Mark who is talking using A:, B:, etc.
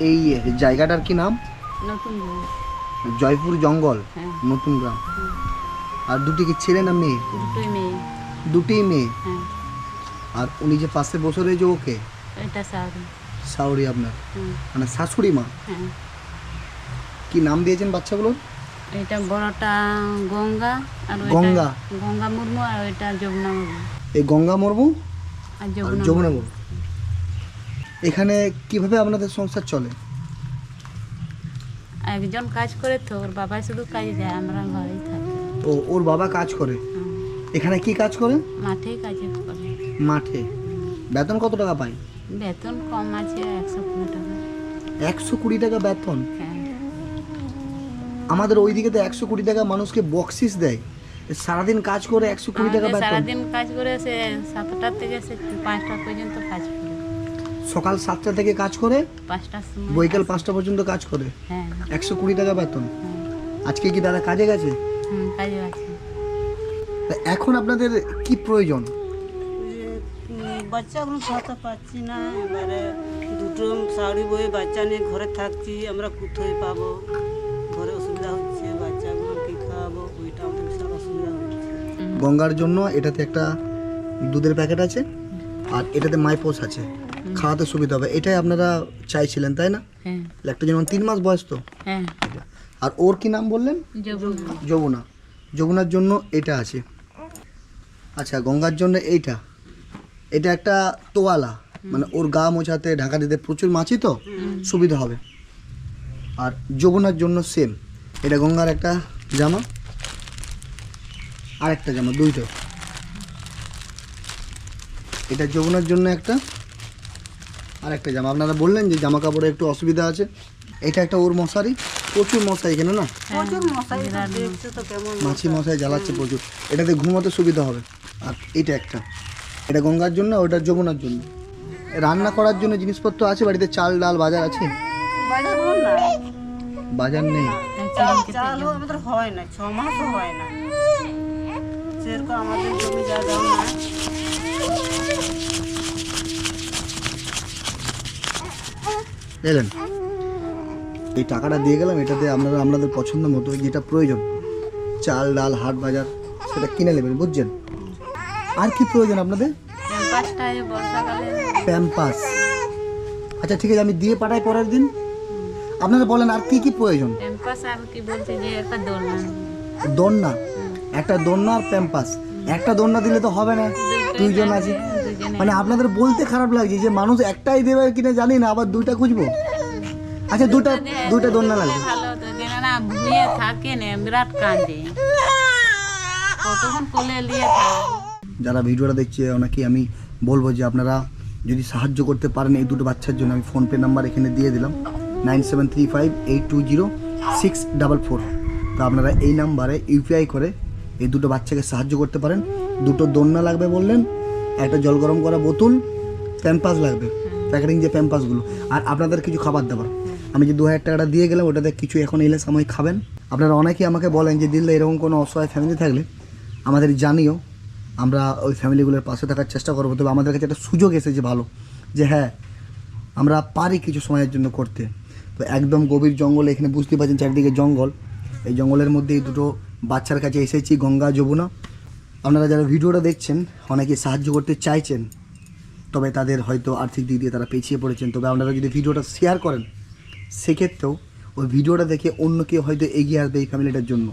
A: এই জায়গাটার কি নাম? জয়পুর জঙ্গল
B: হ্যাঁ।
A: নতুন গ্রাম। আর দুটি কি ছেলে না মেয়ে?
B: দুটি মেয়ে। হ্যাঁ।
A: আর উনি যে পাশে বসে রয়েছে ওকে?
B: সাউরি।
A: আপনার। মানে শাশুড়ি মা?
B: হ্যাঁ।
A: কি নাম দিয়েছেন বাচ্চাগুলোর?
B: এটা বড়টা গঙ্গা আর
A: গঙ্গা?
B: গঙ্গা মুর্মু আর ওইটা যমুনা মুর্মু।
A: এই গঙ্গা মুর্মু
B: আর যমুনা মুর্মু।
A: এখানে কীভাবে আপনাদের সংসার চলে?
B: একজন কাজ করে তো ওর বাবা শুধু কাজে যায় আমরা ঘরেই থাকি।
A: ও ওর বাবা কাজ করে? এখানে কি কাজ করে?
B: মাঠেই কাজে করে।
A: মাঠে। বেতন কত টাকা পায়?
B: বেতন কম আছে একশো কুড়ি টাকা।
A: একশো কুড়ি টাকা বেতন?
B: হ্যাঁ।
A: আমাদের ওইদিকে তো একশো কুড়ি টাকা মানুষকে বকশিস দেয়। সারাদিন কাজ করে একশো কুড়ি টাকা বেতন।
B: সারাদিন কাজ করে সে সাতটা থেকে সে পাঁচটা পর্যন্ত কাজ করে।
A: সকাল সাতটা থেকে কাজ করে বৈকাল পাঁচটা পর্যন্ত কাজ করে।
B: হ্যাঁ।
A: একশো কুড়ি টাকা বেতন। আজকে কি দাদা কাজে গেছে? এখন আপনাদের কি প্রয়োজন?
C: বাচ্চাগুলো খাওয়াতে পারছি না। এবারে দুটো শাড়ি বই বাচ্চা নিয়ে ঘরে থাকছি আমরা কোথায় পাবো? ঘরে অসুবিধা হচ্ছে বাচ্চাগুলো কি খাওয়াবো? ওইটা আমাদের বিশাল অসুবিধা হচ্ছে।
A: গঙ্গার জন্য এটাতে একটা দুধের প্যাকেট আছে আর এটাতে মাইপোস আছে। খাওয়াতে সুবিধা হবে। এটাই আপনারা চাইছিলেন তাই না?
B: হ্যাঁ।
A: একটা যেমন তিন মাস বয়স তো।
B: হ্যাঁ।
A: আর ওর কি নাম বললেন?
B: যমুনা।
A: যমুনার জন্য এটা আছে। আচ্ছা গঙ্গার জন্য এইটা। এটা একটা তোয়ালা। মানে ওর গা মোছাতে ঢাকা দিতে প্রচুর মাছি তো সুবিধা হবে। আর যমুনার জন্য সেম এটা গঙ্গার একটা জামা। আর একটা জামা দুইটা। এটা যমুনার জন্য একটা আর একটা জামা। আপনারা বললেন যে জামা কাপড়ে একটু অসুবিধা আছে। এটা একটা ওর মশারি। প্রচুর মশা এখানে না?
C: প্রচুর মশাই দেখছ তো কেমন
A: মাছি মশাই জ্বালাচ্ছে প্রচুর। এটাতে ঘুমাতে সুবিধা হবে। আর এটা একটা। এটা গঙ্গার জন্য ওটা যমুনার জন্য। রান্না করার জন্য জিনিসপত্র আছে? বাড়িতে চাল ডাল বাজার আছে?
C: বাজার বল না?
A: বাজার নেই।
C: হয় না ছ মাসও হয় না। সেরকম আমাদের জমি জায়গাও
A: এলেন। এই টাকাটা দিয়ে গেলাম এটাতে আপনারা আপনাদের পছন্দ মতো যেটা প্রয়োজন চাল ডাল হাট বাজার সেটা কিনে নেবেন বুঝছেন? আর কি প্রয়োজন আপনাদের? প্যাম্পাস। আচ্ছা ঠিক আছে আমি দিয়ে পাঠাই পরের দিন। আপনারা বলেন আর কি কি প্রয়োজন?
B: দোলনা।
A: একটা দোলনা আর প্যাম্পাস। একটা দোলনা দিলে তো হবে না। দুইজন আছে। মানে আপনাদের বলতে খারাপ লাগছে যে মানুষ একটাই দেবে কিনা জানি না আবার দুইটা খুঁজবো? আচ্ছা দুটা দুইটা দোলনা লাগবে।
B: না ভুঁয়ে থাকে না বিরাট কাঁদে। কতক্ষণ কোলে নিয়ে
A: যারা ভিডিওটা দেখছে ওনাকে আমি বলব যে আপনারা যদি সাহায্য করতে পারেন এই দুটো বাচ্চার জন্য আমি ফোনপে নাম্বার এখানে দিয়ে দিলাম nine seven three five eight two zero six double four তো আপনারা এই নাম্বারে ইউপিআই করে এই দুটো বাচ্চাকে সাহায্য করতে পারেন। দুটো দোলনা লাগবে বললেন একটা জল গরম করা বোতল, প্যাম্পাস লাগবে, প্যাকেটিং যে প্যাম্পাসগুলো। আর আপনাদের কিছু খাবার দাবার। আমি যে দু হাজার টাকাটা দিয়ে গেলাম, ওটাতে কিছু এখন এলে সময় খাবেন। আপনারা অনেকেই আমাকে বলেন যে, দিল্লি, এরকম কোনো অসহায় ফ্যামিলি থাকলে আমাদের জানিও। আমরা ওই ফ্যামিলিগুলোর পাশে থাকার চেষ্টা করব। তবে আমাদের কাছে একটা সুযোগ এসেছে ভালো, যে হ্যাঁ আমরা পারি কিছু সময়ের জন্য করতে। তো একদম গভীর জঙ্গল, এখানে বুঝতে পারছেন চারিদিকে জঙ্গল। এই জঙ্গলের মধ্যে এই দুটো বাচ্চার কাছে এসেছি, গঙ্গা, যমুনা। আপনারা যারা ভিডিওটা দেখছেন, অনেকে সাহায্য করতে চাইছেন, তবে তাদের হয়তো আর্থিক দিক দিয়ে তারা পেছিয়ে পড়েছেন। তবে আপনারা যদি ভিডিওটা শেয়ার করেন, সেক্ষেত্রেও ওই ভিডিওটা দেখে অন্য কেউ হয়তো এগিয়ে আসবে এই ফ্যামিলিটার জন্য।